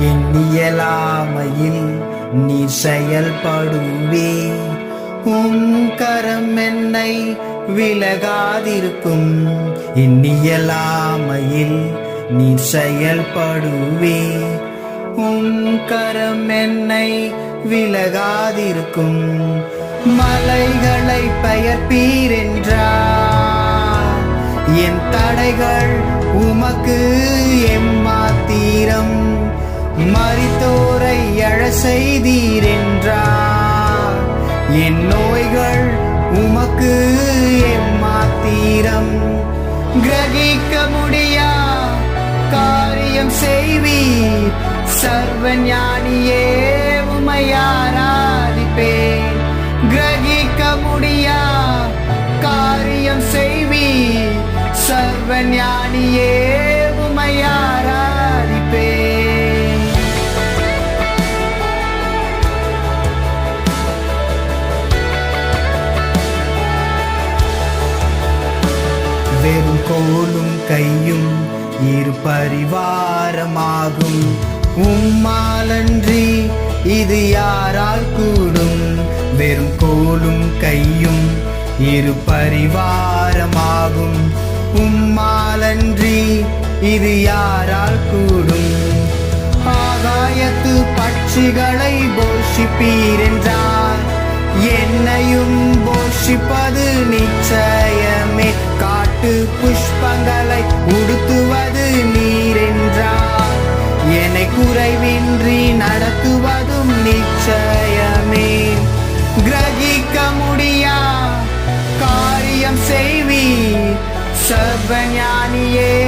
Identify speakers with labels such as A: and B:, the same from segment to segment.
A: எண்ணியலாமையில் நீ செயல்படுவே. உம் கரம் என்னை விலகாதிருக்கும். எண்ணியலாமையில் நீ செயல்படுவே. உம் கரம் என்னை விலகாதிருக்கும். மலைகளை பெயர்ப்பீர் பெயர்ப்பீரென்றார் என் தடைகள் உமக்கு எம்மாத்தீரம்? மறித்தோரை அழ செய்தீரென்றார். என் நோய்கள் உமக்கு எம்மாத்தீரம் கிரகிக்க முடியா? காரியம் செய்வீர். சர்வ ஞானியே உமையாராதிப்பேன் கிரகிக்க முடியா? காரியம் செய்வீர். சர்வ ஞானி கோலும் கையும் இரு பரிவாரமாகும் உம்மாலன்றி இது யாரால் கூடும்? வெறும் கோலும் கையும் இரு பரிவாரமாகும் உம்மாலன்றி இது யாரால் கூடும்? ஆகாயத்து பட்சிகளை போஷிப்பீரென்றார். என்னையும் போஷிப்பது நிச்சயமே. காட்டு புஷ்பங்களை உடுத்துவது நீரென்றார் என்னை குறைவின்றி நடத்துவதும் நிச்சயமே. கிரகிக்க முடியா? காரியம் செய்வி சர்வஞானியே.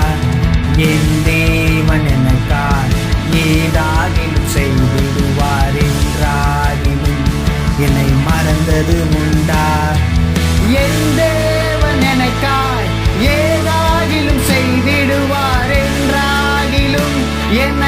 A: என் தேவன் எனக்காய் ஏதாகிலும் செய்திடுவார் என்றாகிலும் என்னை மறந்தது உண்டா? என் தேவன் எனக்காய் ஏதாகிலும் செய்திடுவார் என்றாகிலும் என்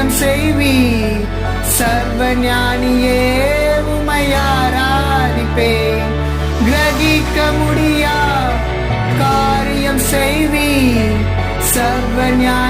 A: காரியம் செய்வி. சர்வ ஞானியே உமையாராதிப்பேன் கிரகிக்க முடியா காரியம் செய்வி. சர்வ ஞானி